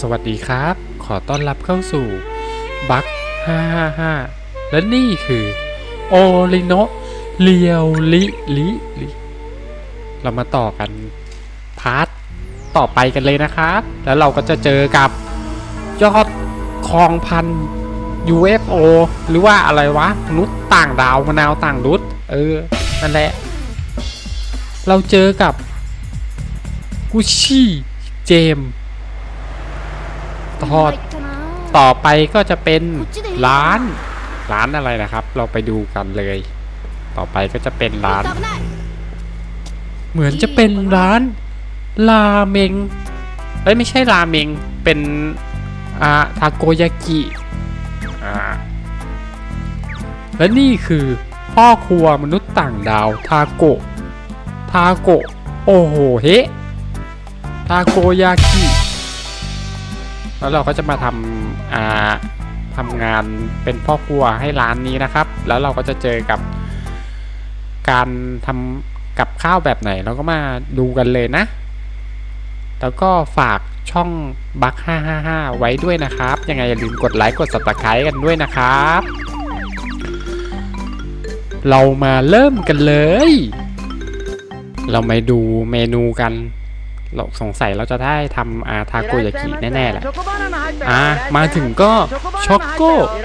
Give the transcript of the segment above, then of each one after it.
สวัสดีครับ ขอต้อนรับเข้าสู่บัค555 และนี่คือโอริโนเรียวลิลิลิเรามาต่อกันพาร์ทต่อไปกันเลยนะครับ แล้วเราก็จะเจอกับยอดคองพัน UFO หรือว่าอะไรวะมนุษย์ต่างดาวมะนาวต่างดุษเออ นั่นแหละ เราเจอกับกุชชี่เจม ทอดต่อไปก็จะเป็นร้าน ร้านอะไรนะครับ เราไปดูกันเลย ต่อไปก็จะเป็นร้าน เหมือนจะเป็นร้านราเมงเอ้ยไม่ใช่ราเมง เป็นอาทาโกยากิอ่าและนี่คือพ่อครัวมนุษย์ต่างดาวทาโกทาโกโอ้โหเฮทาโกยากิ แล้วเราก็จะมาทำอ่าทำงานเป็นพ่อครัวให้ร้านนี้นะครับ แล้วเราก็จะเจอกับการทำกับข้าวแบบไหน เราก็มาดูกันเลยนะ แล้วก็ฝากช่องบัค555 ไว้ด้วยนะครับ ยังไงอย่าลืมกดไลค์กด subscribe กันด้วยนะครับ เรามาเริ่มกันเลย เรามาดูเมนูกัน เราสงสัยเราจะได้ทำอาทาโกยากิแน่ๆแหละอ่ามาถึงก็ช็อกโก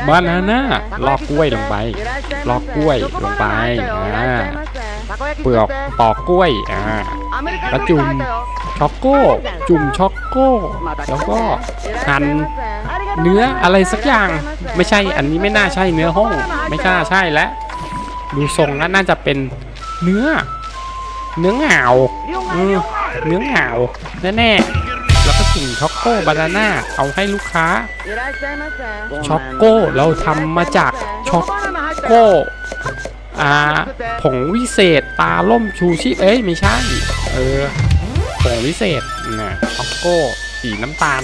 บานาน่าลอกกล้วยลงไปลอกกล้วยลงไปอ่าเปลือกปอกกล้วยอ่าแล้วจุ่มช็อกโก้จุ่มช็อกโก้แล้วก็หั่นเนื้ออะไรสักอย่างไม่ใช่อันนี้ไม่น่าใช่เนื้อห้อง ไม่น่าใช่แล้วดูทรงแล้วน่าจะเป็นเนื้อ เนื้อเหงาอืม เนื้อเหงาแน่ๆแล้วก็จุ่มช็อกโก้บานาน่าเอาให้ลูกค้า ช็อกโก้เราทำมาจากช็อกโก้อ่าผงวิเศษตาล่มชูชิเอ้ยไม่ใช่เออผงวิเศษนะช็อกโก้สีน้ำตาล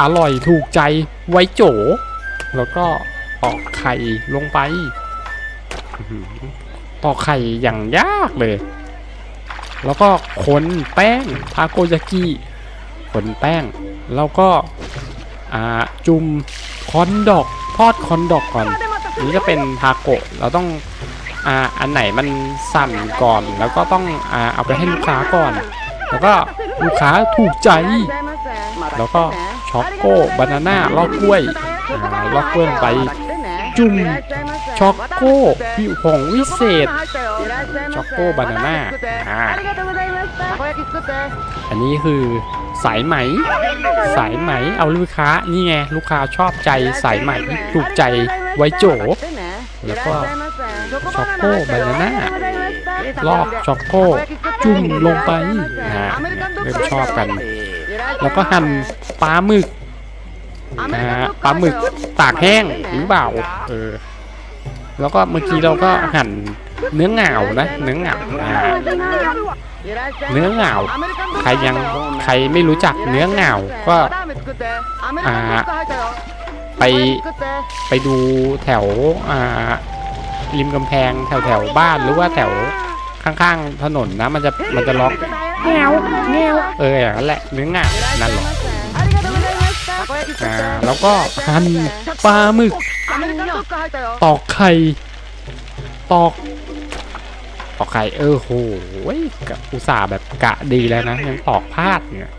อร่อยถูกใจไว้โจ แล้วก็ตอกไข่ลงไปอื้อหือตอกไข่อย่างยากเลย แล้วก็คนแป้งทาโกยากิคนแป้ง แล้วก็จุ่มคอนดอกทอดคอนดอกก่อนนี่ก็เป็นทาโกะเราต้องอ่าอันไหนมันสั่นก่อนแล้วก็ต้องอ่าเอาไปให้ลูกค้าก่อน แล้วก็ลูกค้าถูกใจ แล้วก็ช็อกโก้บานาน่าลอกกล้วยอ่าลอกกล้วยลงไป จุ่ม ช็อกโก้ผิวผงวิเศษ ช็อกโก้บานาน่าอ่าอันนี้คือสายไหม สายไหมเอาลูกค้านี่ไงลูกค้าชอบใจสายไหมถูกใจไว้โจ แล้วก็ช็อกโก้บานาน่าลอกช็อกโก้จุ่มลงไปอ่าเริ่มชอบกัน แล้วก็หั่นปลาหมึกนะฮะปลาหมึกตากแห้งหรือเปล่าเออ แล้วก็เมื่อกี้เราก็หั่นเนื้อเหงานะ เนื้อเหงาอ่าเนื้อเหงาใครยังใครไม่รู้จักเนื้อเหงาก็อ่าไปไปดูแถวอ่าริมกำแพงแถวแถวบ้านหรือว่าแถวข้างๆถนนนะ มันจะมันจะล็อกแงวแงวเอออย่างนั้นแหละเนื้อเหงานั่นแหละ อ่าแล้วก็หั่นปลาหมึก ตอกไข่ ตอก ตอกไข่เออโหยกะอุตส่าห์แบบกะดีแล้วนะยังตอกพลาดเนี่ย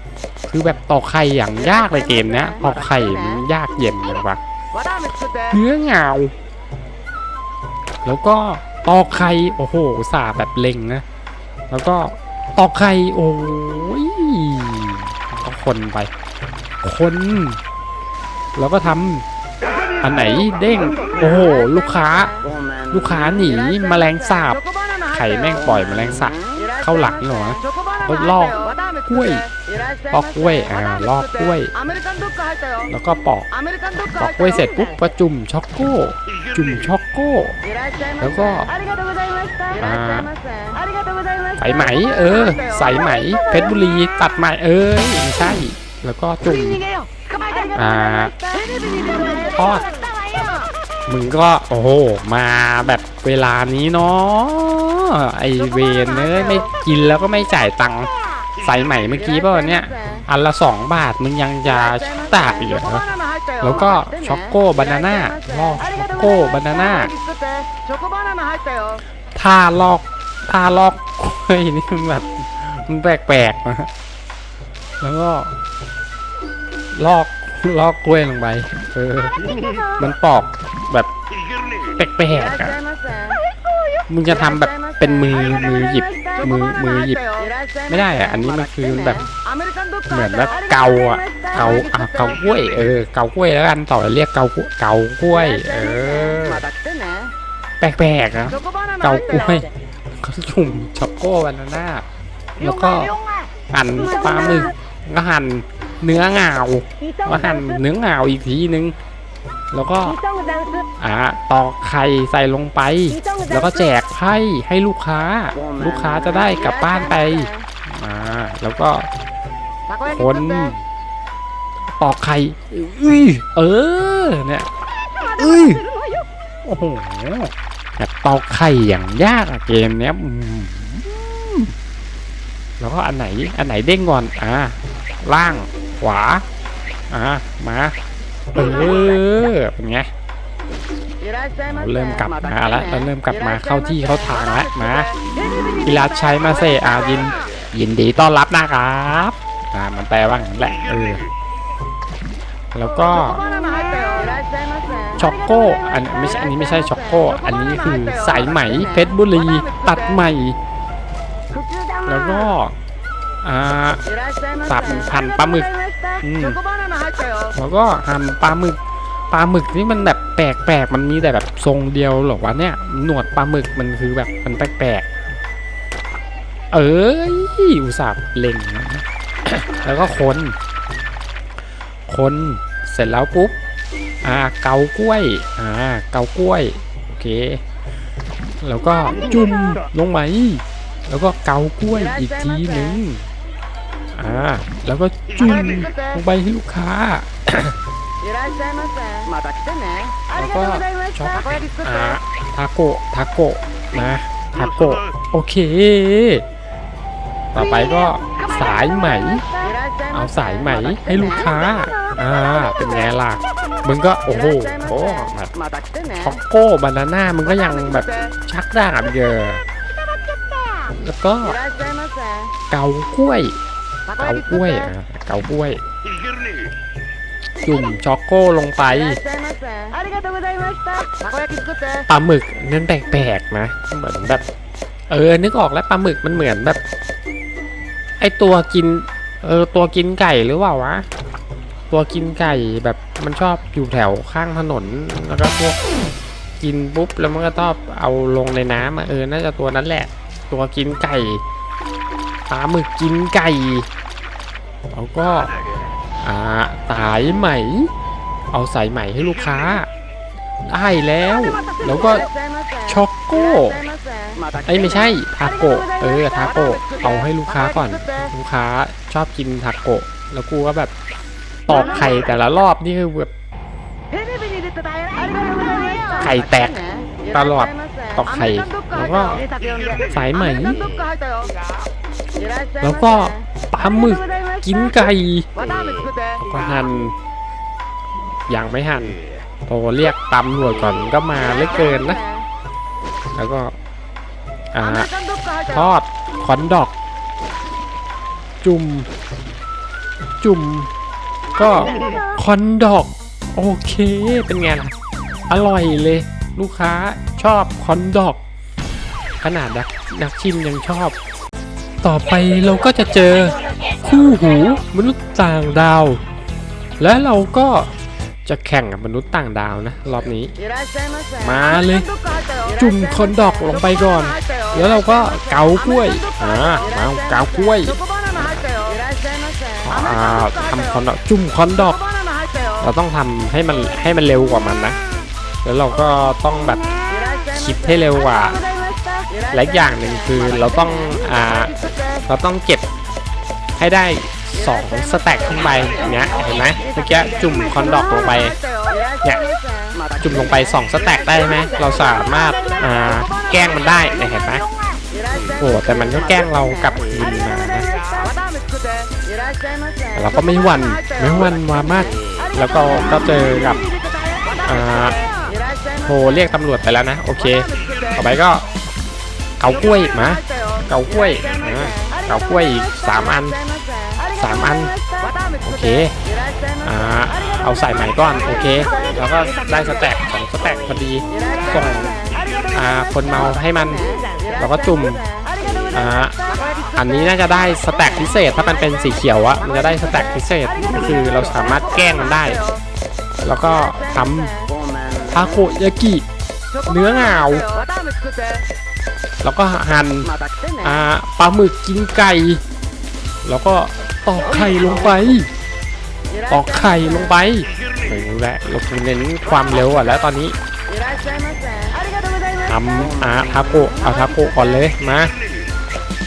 คือแบบตอกไข่อย่างยากเลยเกมเนี้ยตอกไข่มันยากเย็นเลยวะเนื้อเหงา แล้วก็ตอกไข่โอ้โหอุตส่าห์แบบเล็งนะแล้วก็ตอกไข่โอ้ยก็คนไป คน แล้วก็ทำอันไหนเด้ง โอ้โห ลูกค้า ลูกค้าหนีแมลงสาบ ไข่แม่งปล่อยแมลงสาบเข้าหลังเหรอแล้วลอกกล้วยปอกกล้วยอ่าลอกกล้วย แล้วก็ปอกปอกกล้วยเสร็จปุ๊บก็จุ่มช็อกโก้ จุ่มช็อกโก้ แล้วก็อ่าสายไหม เออสายไหม เพชรบุรีตัดไหมเอ้ยไม่ใช่ แล้วก็จุ่ม อ่าทอดมึงก็โอ้โหมาแบบเวลานี้เนาะไอเวนเนยไม่กินแล้วก็ไม่จ่ายตังค์ใสายใหม่เมื่อกี้ป่ะเนี้ยอันละสองบาทมึงยังจะตากอีกเหรอแล้วก็ช็อกโกบานาน่าลอกช็อกโกบานาน่าท่าลอกท่าลอกกล้ยนี่มันแบบมันแปลกๆนะแล้วก็ลอก ลอกกล้วยลงไปเออมันปอกแบบแปลกๆอะมึงจะทำแบบเป็นมือมือหยิบมือมือหยิบ ไม่ได้อะอันนี้มันคือแบบเหมือนแบบเกาอะเกาอะเกากล้วยเออเกากล้วยแล้วกันต่อไปเรียกเกาเกากล้วย เออ แปลกๆนะเกากล้วยเขาจุ่มช็อกโกบานาน่าแล้วก็หั่นปลาหมึกก็หั่น เนื้อเหงาก็หั่นเนื้อเหงาอีกทีนึง แล้วก็อ่าตอกไข่ใส่ลงไป แล้วก็แจกไพ่ให้ลูกค้า ลูกค้าจะได้กลับบ้านไปอ่าแล้วก็คนตอกไข่อุ้ยเออเนี่ยอุ้ยโอ้โหแบบตอกไข่อย่างยากอะเกมเนี้ยอืมแล้วก็อันไหนอันไหนเด้งก่อนอ่าล่างข วา อ่า มาเออเป็นไงเราเริ่มกลับมาแล้วเราเริ่มกลับมาเข้าที่เข้าทางแล้วมาอิราชัยมาเซอายิน ยินดีต้อนรับนะครับอ่ามันแปลว่าอย่างนั้นแหละเออแล้วก็ช็อกโก้อันไม่ใช่อันนี้ไม่ใช่ช็อกโก้อันนี้คือสายไหมเพชรบุรีตัดใหม่ แล้วก็อ่าสับหั่นปลาหมึก อืม แล้วก็หั่นปลาหมึกปลาหมึกนี่มันแบบแปลกๆมันมีแต่แบบทรงเดียวเหรอวะเนี่ยหนวดปลาหมึกมันคือแบบมันแปลกๆเอ้ยอุตส่าห์เล็งนะแล้วก็คนคนเสร็จแล้วปุ๊บอ่าเกากล้วยอ่าเกากล้วยโอเค แล้วก็จุ่มลงไหมแล้วก็เกากล้วยอีกทีหนึ่ง อ่าแล้วก็จุ่มลงไปให้ลูกค้าแล้วก็ช็อปอ่าทาโกะทาโกะนะทาโกะโอเค ต่อไปก็สายไหม เอาสายไหมให้ลูกค้าอ่าเป็นไงล่ะมึงก็โอ้โหโอ้แบบช็อกโก้บานาน่ามึงก็ยังแบบชักดาบเยอะแล้วก็เกากล้วย เกากล้วยอะเกากล้วย จุ่มช็อกโก้ลงไปปลาหมึกนั่นแปลกๆนะเหมือนแบบ เออ นึกออกแล้วปลาหมึกมันเหมือนแบบ ไอตัวกิน เออ ตัวกินไก่หรือเปล่าวะตัวกินไก่แบบมันชอบอยู่แถวข้างถนนแล้วก็พวกกินปุ๊บแล้วมันก็ชอบเอาลงในน้ำอะเออน่าจะตัวนั้นแหละ ตัวกินไก่ ปลาหมึกกินไก่ แล้วก็อ่าสายไหม เอาสายไหมให้ลูกค้า ได้แล้ว แล้วก็ช็อกโก้ไอ้ไม่ใช่ทาโกะเออทาโกะเอาให้ลูกค้าก่อน ลูกค้าชอบกินทาโกะแล้วกูก็แบบตอกไข่แต่ละรอบนี่คือแบบไข่แตกตลอดตอกไข่แล้วก็สายไหม แล้วก็ปลาหมึกกินไก่แล้วก็หั่นยังไม่หั่นโทรเรียกตำรวจก่อนก็มาเลือเกินนะ แล้วก็อ่าทอดคอนดอก จุ่มจุ่มก็คอนดอก โอเคเป็นไงล่ะ อร่อยเลย ลูกค้าชอบคอนดอก ขนาดนักนักชิมยังชอบ ต่อไปเราก็จะเจอคู่หูมนุษย์ต่างดาว และเราก็จะแข่งกับมนุษย์ต่างดาวนะ รอบนี้ มาเลย จุ่มคอนดอกลงไปก่อน แล้วเราก็เกากล้วยอ่ามาเกากล้วยอ่าทำคอนดอกจุ่มคอนดอก เราต้องทำให้มันให้มันเร็วกว่ามันนะ แล้วเราก็ต้องแบบคิดให้เร็วกว่าและอย่างหนึ่งคือเราต้องอ่า เราต้องเก็บให้ได้2สแต็กขึ้นไปอย่างเนี้ยเห็นไหมเมื่อกี้จุ่มคอนดอกลงไปเนี่ยจุ่มลงไป2สแต็กได้ไหมเราสามารถอ่าแกล้งมันได้เห็นไหมโอ้แต่มันก็แกล้งเรากลับคืนมานะเราก็ไม่หวั่นไม่หวั่นวามาก แล้วก็ก็เจอกับอ่าโทรเรียกตำรวจไปแล้วนะ โอเค ต่อไปก็เกากล้วยมาเกากล้วยากล้วยอีกสามอันสามอัน โอเค อ่า เอาใส่ใหม่ก่อน โอเค แล้วก็ได้สแต็กสองสแต็กพอดี ส่ง อ่า คนเมาให้มัน แล้วก็จุ่ม อ่า อันนี้น่าจะได้สแต็กพิเศษ ถ้ามันเป็นสีเขียวอะมันจะได้สแต็กพิเศษ ก็คือเราสามารถแกล้งมันได้ แล้วก็ทำทาโกยากิ เนื้อเงาแล้วก็หั่น อ่าปลาหมึกกินไก่ แล้วก็ตอกไข่ลงไป ตอกไข่ลงไปโอ้โหแหละเราเน้นความเร็วอะแล้วตอนนี้ทำอ่าทาโกะเอาทาโกะก่อนเลยมา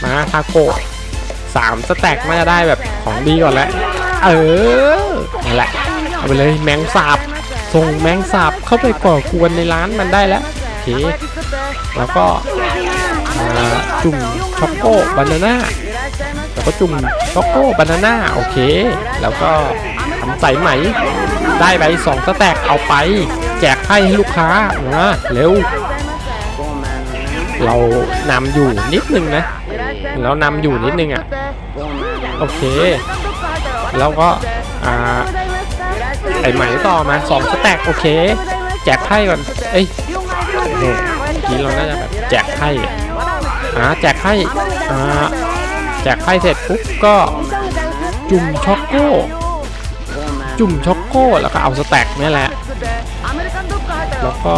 มาทาโกะสามสแต็กน่าจะได้แบบของดีก่อนแล้วเออนั่นแหละเอาไปเลยแมงสาบส่งแมงสาบเข้าไปก่อกวนในร้านมันได้แล้วโอเคแล้วก็ อ่าจุ่มช็อกโกบานาน่าแล้วก็จุ่มช็อกโกบานาน่าโอเค แล้วก็ทำใส่ไหม ได้ไปสองสแต็กเอาไป แจกให้ลูกค้านะเร็ว เรานำอยู่นิดนึงนะ เรานำอยู่นิดนึงอะ โอเค แล้วก็อ่าไอไหมต่อมาสองสแต็กโอเค แจกไพ่ก่อน เอ้ยโอ้โหเมื่อกี้เราน่าจะแบบแจกไพ่ อ่าแจกไพ่อ่าแจกไพ่เสร็จปุ๊บก็จุ่มช็อกโก้จุ่มช็อกโก้แล้วก็เอาสแต็กนี่แหละ แล้วก็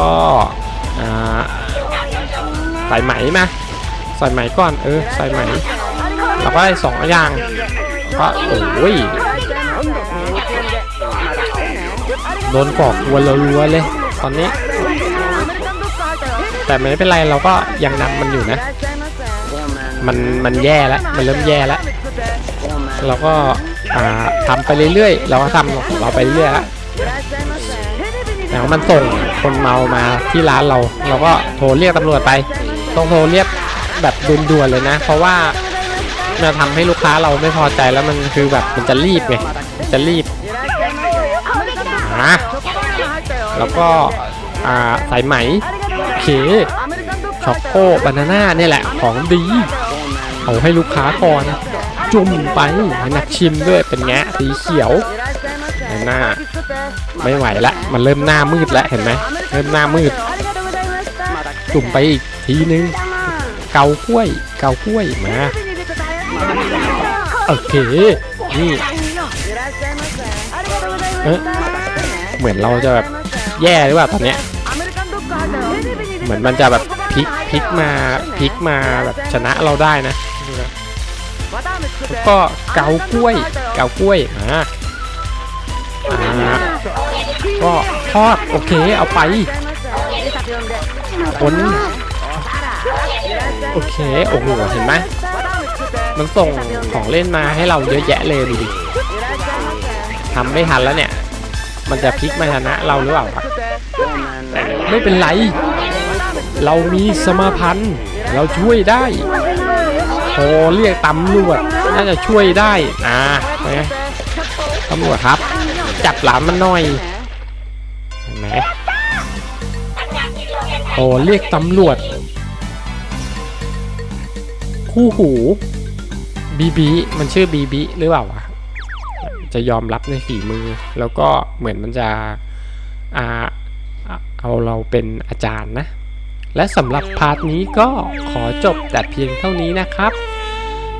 ใส่ไหมมาใส่ไหมก่อนเออใส่ไหมแล้วก็ได้สองอย่างก็โอ้ยโดนกอกวนรัวๆเลย ตอนนี้ แต่ไม่เป็นไรเราก็ยังนำมันอยู่นะ มันมันแย่แล้วมันเริ่มแย่แล้วเราก็อ่าทำไปเรื่อยๆ เราก็ทำของเราไปเรื่อยๆแล้วแล้วมันส่งคนเมามาที่ร้านเรา เราก็โทรเรียกตำรวจไป ต้องโทรเรียกแบบด่วนๆเลยนะ เพราะว่ามันทำให้ลูกค้าเราไม่พอใจแล้วมันคือแบบมันจะรีบไงจะรีบอะแล้วก็อ่าสายไหมโอเคช็อกโกบานาน่าเนี่ยแหละของดี เอาให้ลูกค้าก่อนจุ่มไปนักชิมด้วยเป็นแงะสีเขียวหน้า ไม่ไหวละมันเริ่มหน้ามืดแล้วเห็นไหมเริ่มหน้ามืด จุ่มไปอีกทีนึง เกากล้วย เกากล้วยมาโอเคนี่เอ๊ะเหมือนเราจะแบบแย่หรือเปล่าตอนเนี้ยเหมือนมันจะแบบพลิกพลิกมาพลิกมาแบบชนะเราได้นะ แล้วก็เกากล้วย เกากล้วยมาอ่าก็ทอดโอเคเอาไปคนโอเคโอ้โหเห็นไหมมันส่งของเล่นมาให้เราเยอะแยะเลยดูดิทำไม่ทันแล้วเนี่ย มันจะพลิกมาชนะเราหรือเปล่าวะแต่ไม่เป็นไร เรามีสมาพันธ์เราช่วยได้ โทรเรียกตำรวจน่าจะช่วยได้อ่าไปตำรวจครับ จับหลานมันหน่อยเห็นไหมโอ้เรียกตำรวจ คู่หูบีบีมันชื่อบีบีหรือเปล่าวะจะยอมรับในฝีมือ แล้วก็เหมือนมันจะอ่าเอาเราเป็นอาจารย์นะ และสำหรับพาร์ทนี้ก็ขอจบแต่เพียงเท่านี้นะครับ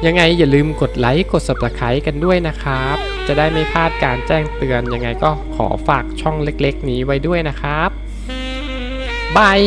ยังไงอย่าลืมกดไลค์กด subscribe กันด้วยนะครับ จะได้ไม่พลาดการแจ้งเตือน ยังไงก็ขอฝากช่องเล็กๆ นี้ไว้ด้วยนะครับบาย